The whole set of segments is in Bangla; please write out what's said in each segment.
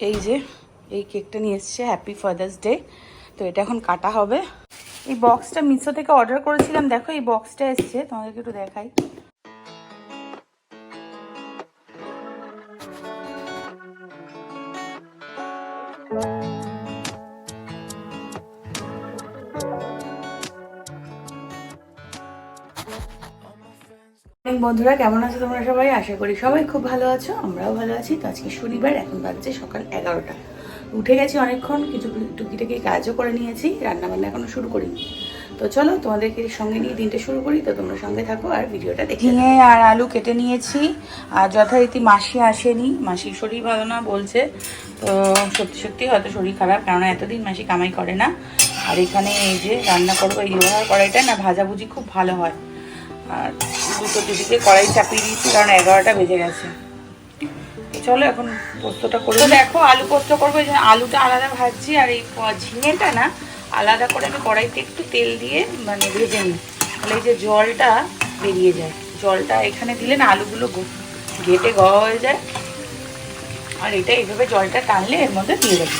এই যে, এই কেকটা নিয়ে এসছে হ্যাপি ফাদার্স ডে তো এটা এখন কাটা হবে। এই বক্সটা মিশো থেকে অর্ডার করেছিলাম। দেখো এই বক্সটা এসছে, তোমাদেরকে একটু দেখাই। অনেক বন্ধুরা, কেমন আছো তোমরা সবাই? আশা করি সবাই খুব ভালো আছো, আমরাও ভালো আছি। তো আজকে শনিবার, এখন বাজছে সকাল এগারোটা। উঠে গেছি অনেকক্ষণ, কিছু টুকিটাকি কাজও করে নিয়েছি রান্না বান্না এখনও শুরু করিনি। তো চলো, তোমাদেরকে সঙ্গে নিয়ে দিনটা শুরু করি। তো তোমরা সঙ্গে থাকো আর ভিডিওটা দেখে ঝিঙে আর আলু কেটে নিয়েছি, আর যথারীতি মাসি আসেনি। মাসির শরীর ভালো না বলছে, তো সত্যি সত্যি হয়তো শরীর খারাপ, কেননা এতদিন মাসি কামাই করে না। আর এখানে এই যে রান্না করব, এই লোহার কড়াইটা না ভাজাভুজি খুব ভালো হয়। আর দুটো দুদিকে কড়াই চাপিয়ে দিয়েছি কারণ এগারোটা বেজে গেছে। চলো এখন পোস্তটা করে দেখো আলু পোস্ত করব এই যে আলুটা আলাদা ভাজছি আর এই ঝিঙেটা না আলাদা করে আমি কড়াইতে একটু তেল দিয়ে মানে ভেজে নিই। তাহলে এই যে জলটা বেরিয়ে যায়। জলটা এখানে দিলে না আলুগুলো ঘেটে গাওয়া হয়ে যায়। আর এটা এইভাবে জলটা টানলে এর মধ্যে দিয়ে দেবো।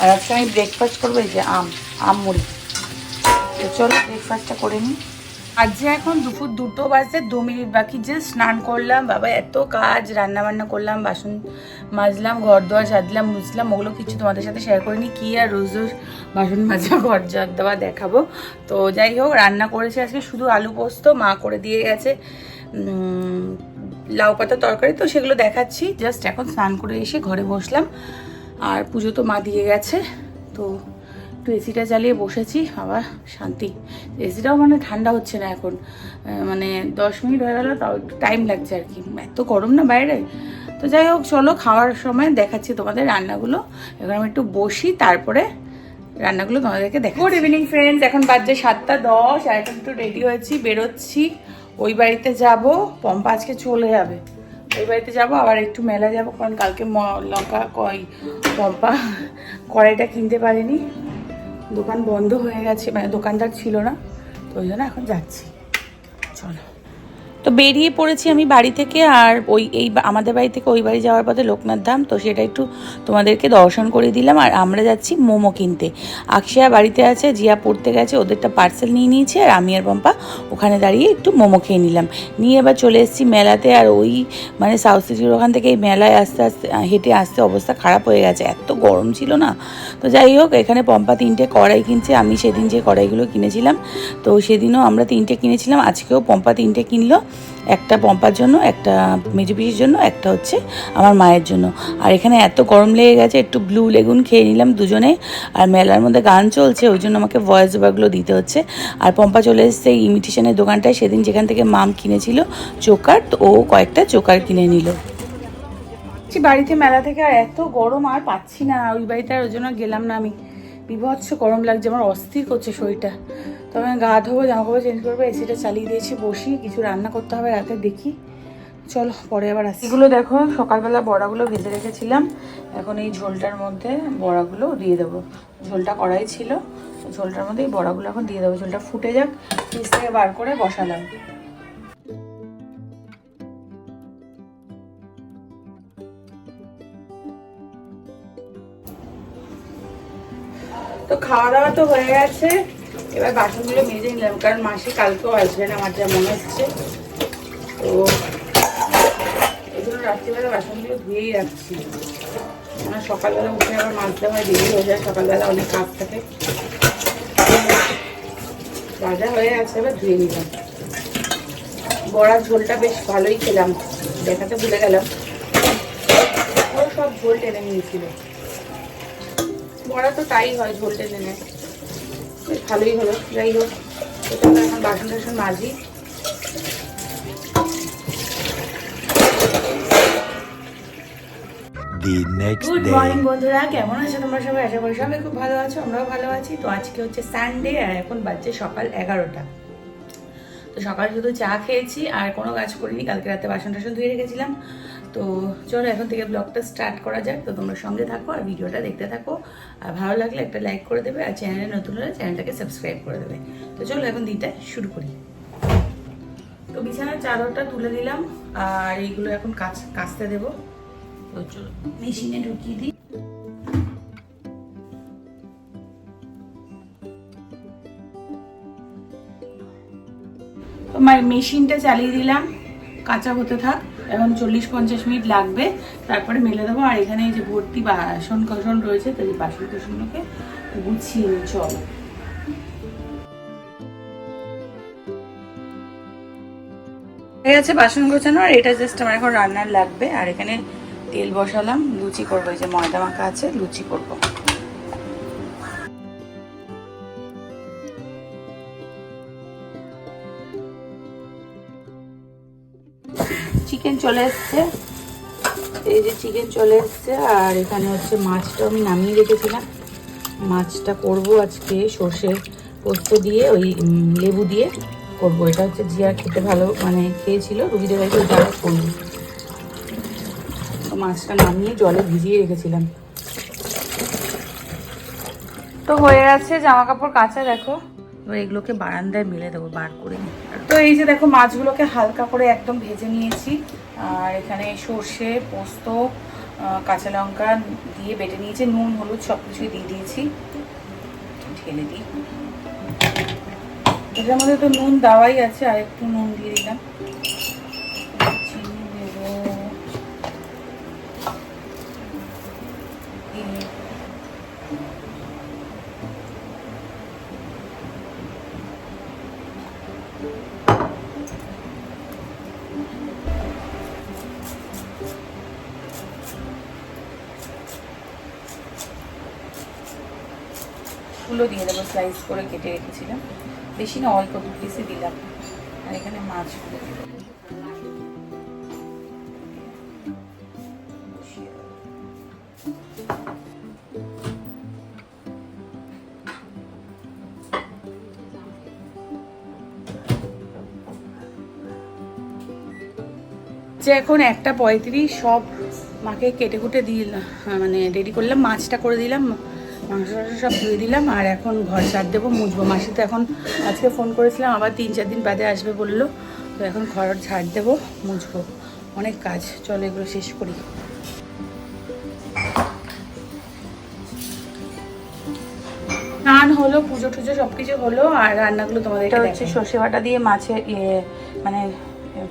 আর আজকে আমি ব্রেকফাস্ট করব এই যে আম আম মুড়ি। তো চলো ব্রেকফাস্টটা করে নিই। আজ যে এখন দুপুর দুটো বাজতে, দু মিনিট বাকি, যে স্নান করলাম, বাবা এত কাজ রান্না বান্না করলাম, বাসন মাজলাম ঘর দোয়ার সাজলাম, মুছলাম, ওগুলো কিছু তোমাদের সাথে শেয়ার করিনি, কি আর রোজ রোজ বাসন মাজা ঘর ঝাড় দেওয়া দেখাবো। তো যাই হোক, রান্না করেছি আজকে শুধু আলু পোস্ত, মা করে দিয়ে গেছে লাউ পাতা তরকারি, তো সেগুলো দেখাচ্ছি। জাস্ট এখন স্নান করে এসে ঘরে বসলাম, আর পুজো তো মা দিয়ে গেছে, তো একটু এসিটা চালিয়ে বসেছি, আবার শান্তি। এসিটাও মানে ঠান্ডা হচ্ছে না এখন। মানে দশ মিনিট হয়ে গেল, তাও একটু টাইম লাগছে আর কি। এত গরম না বাইরে? তো যাই হোক, চলো খাওয়ার সময় দেখাচ্ছি তোমাদের রান্নাগুলো। এবার আমি একটু বসি, তারপরে রান্নাগুলো তোমাদেরকে দেখো গুড ইভিনিং ফ্রেন্ডস এখন বাজছে সাতটা দশ, আর এখন একটু রেডি হয়েছি, বেরোচ্ছি। ওই বাড়িতে যাব, পম্পা আজকে চলে যাবে। ওই বাড়িতে যাব, আবার একটু মেলা যাব, কারণ কালকে লঙ্কা, কই, পম্পা কড়াইটা কিনতে পারিনি। দোকান বন্ধ হয়ে গেছে মানে দোকানদার ছিল না তো ওই জন্য এখন যাচ্ছি। চলো। তো বেরিয়ে পড়েছি আমি বাড়ি থেকে আর ওই, এই আমাদের বাড়ি থেকে ওই বাড়ি যাওয়ার পথে লোকনাথ ধাম। তো সেটা একটু তোমাদেরকে দর্শন করে দিলাম। আর আমরা যাচ্ছি মোমো কিনতে। আকশিয়া বাড়িতে আছে, জিয়া পড়তে গেছে, ওদেরটা পার্সেল নিয়ে নিয়েছে আর আমি আর পম্পা ওখানে দাঁড়িয়ে একটু মোমো খেয়ে নিলাম। নিয়ে এবার চলে এসেছি মেলাতে আর ওই মানে সাউথ সিটির ওখান থেকে এই মেলায় আস্তে আস্তে হেঁটে আসতে অবস্থা খারাপ হয়ে গেছে। এত গরম ছিল না। তো যাই হোক, এখানে পম্পা তিনটে কড়াই কিনছে, আমি সেদিন যে কড়াইগুলো কিনেছিলাম। তো সেদিনও আমরা তিনটে কিনেছিলাম। আজকেও পম্পা তিনটে কিনলো। একটা পম্পার জন্য, একটা মেজো পিসির জন্য, একটা হচ্ছে আমার মায়ের জন্য। আর এখানে এত গরম লেগে গেছে, একটু ব্লু লেগুন খেয়ে নিলাম দুজনে। আর মেলার মধ্যে গান চলছে, ওই জন্য আমাকে ভয়েস ওভারগুলো দিতে হচ্ছে। আর পম্পা চলে এসছে ইমিটেশনের দোকানটায়, সেদিন যেখান থেকে মাম কিনেছিল চোকার, তো ও কয়েকটা চোকার কিনে নিল। বাড়িতে মেলা থেকে আর এত গরম আর পাচ্ছি না, ওই বাড়িতে আর ওই জন্য গেলাম না আমি। বিভৎস গরম লাগছে, আমার অস্থির করছে শরীরটা। তবে আমি গা ধোবো জামা কাপড় চেঞ্জ করব এসিটা চালিয়ে দিয়েছি, বসি, কিছু রান্না করতে হবে রাতে, দেখি। চলো, পরে আবার আসি। এগুলো দেখো, সকালবেলা বড়াগুলো ভেজে রেখেছিলাম। এখন এই ঝোলটার মধ্যে বড়াগুলো দিয়ে দেবো। ঝোলটা কড়াই ছিল ঝোলটার মধ্যে এই বড়াগুলো এখন দিয়ে দেবো। ঝোলটা ফুটে যাক, ফ্রিজ থেকে বার করে বসালাম। তো খাওয়া দাওয়া তো হয়ে গেছে। এবার বাসনগুলো মেজে নিলাম, কারণ মাসি কালকেও আসবে না, আমার যা মনে হচ্ছে। তো জন্য রাত্রিবেলা বাসনগুলো ধুয়েই রাখছি। আমার সকালবেলা উঠে আবার মাজতে হয় দেরি হয়ে যায়, সকালবেলা অনেক কাজ থাকে। ভাজা হয়ে গেছে এবার ধুয়ে নিলাম। বড়ার ঝোলটা বেশ ভালোই খেলাম, দেখাতে ভুলে গেলাম। ও সব ঝোল টেনে নিয়েছিল। বড়া তো তাই হয়, ঝোল টেনে নেয়। বেশ ভালোই হলো। যাই হোক এটা এখন বাসন টাসন মাজি। গুড মর্নিং বন্ধুরা। কেমন আছো তোমরা সবাই? আশা করি সবাই খুব ভালো আছো আমরাও ভালো আছি। তো আজকে হচ্ছে সানডে আর এখন বাজছে সকাল এগারোটা। তো সকালে শুধু চা খেয়েছি আর কোনো কাজ করিনি, কালকে রাতে বাসন টাসন ধুয়ে রেখেছিলাম। তো চলো এখন থেকে ব্লগটা স্টার্ট করা যাক। তো তোমরা সঙ্গে থাকো আর ভিডিওটা দেখতে থাকো। আর ভালো লাগলে একটা লাইক করে দেবে আর চ্যানেলে নতুন হলে চ্যানেলটাকে সাবস্ক্রাইব করে দেবে। তো চলো এখন দিনটা শুরু করি। তো বিছানার চাদরটা তুলে দিলাম আর এইগুলো এখন কাচ, কাচতে দেবো। তো চলো, মেশিনে ঢুকিয়ে দিই। মেশিনটা চালিয়ে দিলাম। কাঁচা হতে থাক, এখন চল্লিশ পঞ্চাশ মিনিট লাগবে। তারপরে মেলে দেবো। আর এখানে যে ভর্তি বাসন কসন রয়েছে তো এই বাসন কোসনগুলোকে গুছিয়ে নিই, চল। হয়ে গেছে বাসন গোছানো, আর এটা জাস্ট আমার এখন রান্নার লাগবে। আর এখানে তেল বসালাম, লুচি করব, এই যে ময়দা মাখা আছে, লুচি করব। চিকেন চলে এসছে। এই যে চিকেন চলে এসছে, আর এখানে হচ্ছে মাছটা আমি নামিয়ে রেখেছিলাম। মাছটা করব আজকে সর্ষে পোস্ত দিয়ে, ওই লেবু দিয়ে করব। এটা হচ্ছে জিয়া খেতে ভালো মানে খেয়েছিল রুগীদের বাড়িতে আবার করব তো মাছটা নামিয়ে জলে ভিজিয়ে রেখেছিলাম। তো হয়ে গেছে জামা কাপড় কাঁচা, দেখো। এবার এগুলোকে বারান্দায় মেলে দেবো, বার করে তো এই যে দেখো মাছগুলোকে হালকা করে একদম ভেজে নিয়েছি। আর এখানে সর্ষে, পোস্ত কাঁচা লঙ্কা দিয়ে বেটে নিয়েছি, নুন, হলুদ সব কিছুই দিয়ে দিয়েছি। ঢেলে দিই। এটার মধ্যে তো নুন দেওয়াই আছে আর একটু নুন দিয়ে দিলাম। ফুলও দিয়ে দেবো স্লাইস করে কেটে রেখেছিলাম। বেশি না, অল্প দু পিসে দিলাম। আর এখানে মাছগুলো যে এখন একটা পঁয়ত্রিশ, সব মাকে কেটে কুটে দিয়ে মানে রেডি করলাম, মাছটা করে দিলাম। মাংস টাংস সব ধুয়ে দিলাম আর এখন ঘর ঝাড় দেবো মুছবো। মাসি তো এখন আজকে ফোন করেছিলাম আবার তিন চার দিন বাদে আসবে বলল। তো এখন ঘর ঝাড় দেবো মুছবো। অনেক কাজ চলো এগুলো শেষ করি। স্নান হলো পুজো টুজো সব কিছু হলো আর রান্নাগুলো তোমাদের এটা হচ্ছে সর্ষে বাটা দিয়ে মাছের ইয়ে মানে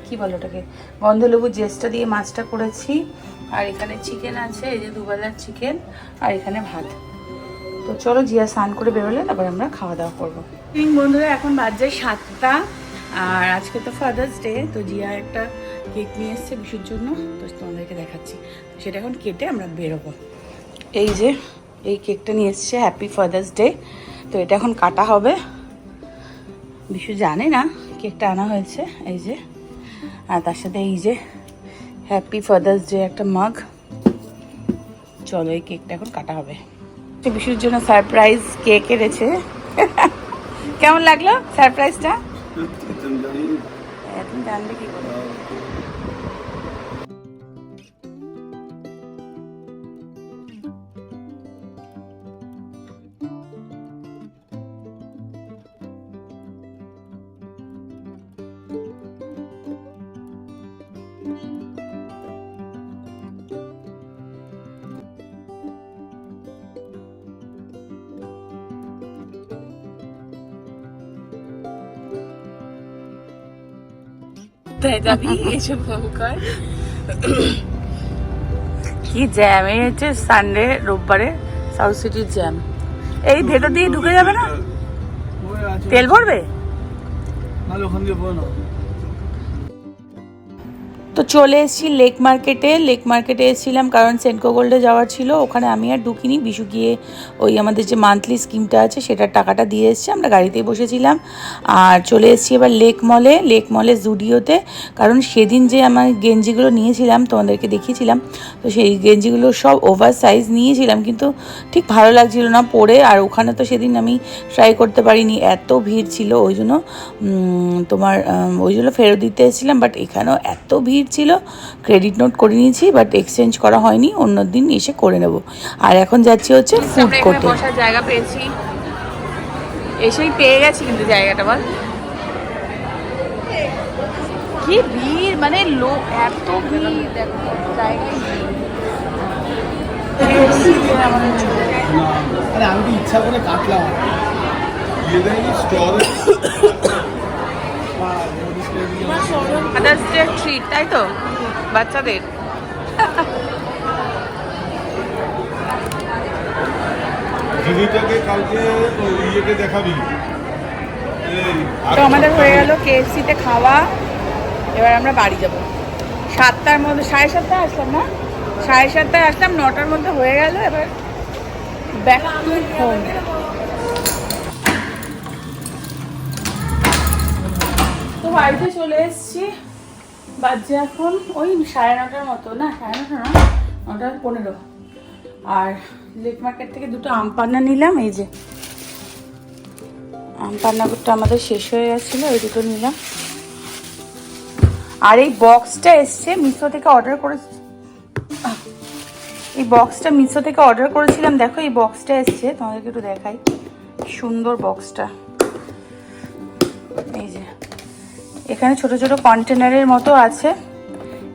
কি বলো ওটাকে গন্ধলেবু জেসটা দিয়ে মাছটা করেছি। আর এখানে চিকেন আছে এই যে দুবেলার চিকেন আর এখানে ভাত। তো চলো জিয়া স্নান করে বেরোলে তারপর আমরা খাওয়া দাওয়া করব। বন্ধুরা এখন বাজে সাতটা আর আজকে তো ফাদার্স ডে তো জিয়া একটা কেক নিয়ে এসছে বিশুর জন্য তো তোমাদেরকে দেখাচ্ছি। সেটা এখন কেটে আমরা বেরোবো। এই যে এই কেকটা নিয়ে এসছে হ্যাপি ফাদার্স ডে তো এটা এখন কাটা হবে। বিশু জানে না কেকটা আনা হয়েছে এই যে। আর তার সাথে এই যে হ্যাপি ফাদার্স ডে একটা মাগ চলো এই কেকটা এখন কাটা হবে। বিশুর জন্য সারপ্রাইজ কেক এনেছে। কেমন লাগল সারপ্রাইজটা? তুমি জানবে কি করে। তাই যাবি এসব কর কি জ্যাম এই হচ্ছে সানডে রোববারে সাউথ সিটির জ্যাম এই ভেতর দিয়ে ঢুকে যাবে না? তেল ভরবে? না ওখান দিয়ে বলো তো চলে এসেছি লেক মার্কেটে। লেক মার্কেটে এসেছিলাম কারণ সেন্টকো গোল্ডে যাওয়ার ছিল। ওখানে আমি আর ঢুকিনি। বিশু গিয়ে ওই আমাদের যে মান্থলি স্কিমটা আছে, সেটার টাকাটা দিয়ে এসেছি। আমরা গাড়িতেই বসেছিলাম। আর চলে এসেছি এবার লেক মলে। লেক মলে জুডিওতে। কারণ সেদিন যে আমার গেঞ্জিগুলো নিয়েছিলাম, তোমাদেরকে দেখিয়েছিলাম, তো সেই গেঞ্জিগুলো সব ওভার সাইজ নিয়েছিলাম। কিন্তু ঠিক ভালো লাগছিল না পরে। আর ওখানে তো সেদিন আমি ট্রাই করতে পারিনি। এত ভিড় ছিল। ওই জন্য তোমার ওই জন্য ফেরত দিতে এসেছিলাম। বাট এখানেও এত ভিড় ছিল ক্রেডিট নোট করে নিয়েছি বাট এক্সচেঞ্জ করা হয়নি অন্য দিন এসে করে নেব। আর এখন যাচ্ছি হচ্ছে ফুড কোর্টে বসার জায়গা পেয়েছি। এসেই পেয়ে গেছি কিন্তু জায়গাটা বল। কি ভিড় মানে লোক এত ভিড় দেখো জায়গায় আরে আমি ইচ্ছা করে কাটলাম। আদার্স ডে ট্রিট তাই তো? বাচ্চাদের। দিদিটাকে কালকে ইয়েকে দেখাবি। তো আমাদের হয়ে গেল কেএফসিতে খাওয়া। এবার আমরা বাড়ি যাব। সাতটার মধ্যে সাড়ে সাতটায় আসলাম না? সাড়ে সাতটায় আসলাম নটার মধ্যে হয়ে গেল এবার ব্যাক টু হোম তো বাড়িতে চলে এসেছি। বাজে এখন ওই সাড়ে নটার মতো, না, সাড়ে নটা না, নটা পনেরো। আর লেক মার্কেট থেকে দুটো আম পান্না নিলাম, এই যে। আম পান্নাগুরটা আমাদের শেষ হয়ে গেছিল, এই দুটো নিলাম। আর এই বক্সটা এসছে মিশো থেকে অর্ডার করে এই বক্সটা মিশো থেকে অর্ডার করেছিলাম। দেখো, এই বক্সটা এসছে, তোমাদেরকে একটু দেখাই। সুন্দর বক্সটা। এই যে। এখানে ছোট ছোট কন্টেনারের মতো আছে।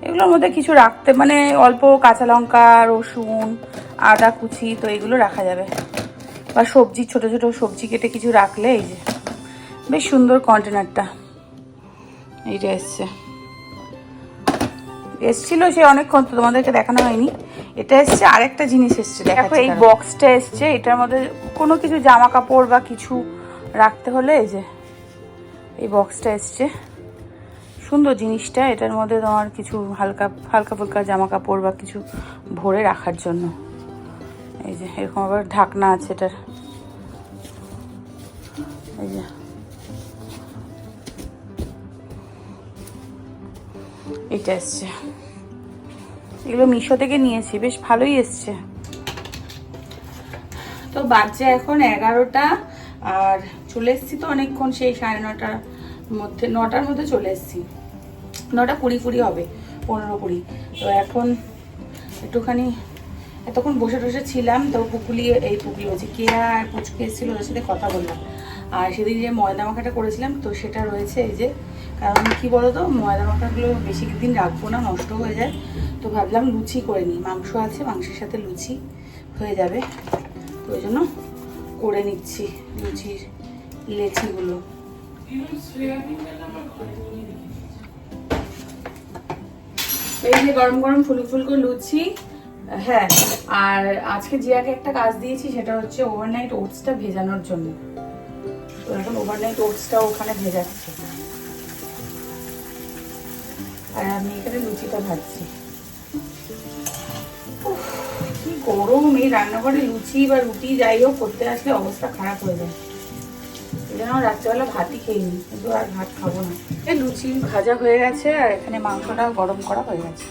এগুলোর মধ্যে কিছু রাখতে মানে অল্প কাঁচা লঙ্কা রসুন আদা কুচি তো এগুলো রাখা যাবে। বা সবজি ছোট ছোট সবজি কেটে কিছু রাখলে এই যে বেশ সুন্দর কন্টেনারটা। এইটা এসছে। এসছিল সে অনেকক্ষণ তো তোমাদেরকে দেখানো হয়নি। এটা এসছে আরেকটা জিনিস এসছে দেখো এই বক্সটা এসছে এটার মধ্যে কোনো কিছু জামা কাপড় বা কিছু রাখতে হলে এই যে এই বক্সটা এসছে। সুন্দর জিনিসটা, এটার মধ্যে তোমার কিছু হালকা হালকা ফুলকা জামা কাপড় বা কিছু ভরে রাখার জন্য। এই যে, এরকম আবার ঢাকনা আছে এটার। এই যে। এটা এসছে। এগুলো মিশো থেকে নিয়েছি, বেশ ভালোই এসছে। তো বাজছে এখন এগারোটা, আর চলে এসেছি তো অনেকক্ষণ, সেই সাড়ে নটার মধ্যে নটার মধ্যে চলে এসেছি। নটা কুড়ি কুড়ি হবে, পনেরো কুড়ি। তো এখন একটুখানি, এতক্ষণ বসে টসে ছিলাম, তো পুকুলি, এই পুকুলি হচ্ছে কেয়া আর পুচকে এসেছিল ওদের সাথে কথা বললাম। আর সেদিন যে ময়দা মাখাটা করেছিলাম, তো সেটা রয়েছে এই যে, কারণ কি বলো তো ময়দা মাখাগুলো বেশি দিন রাখব না, নষ্ট হয়ে যায়। তো ভাবলাম লুচি করে নিই, মাংস আছে, মাংসের সাথে লুচি হয়ে যাবে। তো ওই জন্য করে নিচ্ছি লুচির লেচিগুলো। এই যে গরম গরম ফুলকো ফুলকো লুচি হ্যাঁ আর আজকে জিয়াকে একটা কাজ দিয়েছি সেটা হচ্ছে ওভারনাইট ওটসটা ভেজানোর জন্য। এখন ওভারনাইট ওটসটা ওখানে ভেজাচ্ছে। আর আমি এখানে লুচিটা ভাজছি। কি গরম, এই রান্নাঘরে লুচি বা রুটি যাই হোক, করতে আসলে অবস্থা খারাপ হয়ে যায়। জন্য রাত্রেবেলা ভাতই খেয়ে নিই কিন্তু আর ভাত খাব না। এই লুচি ভাজা হয়ে গেছে, আর এখানে মাংসটা গরম করা হয়ে গেছে।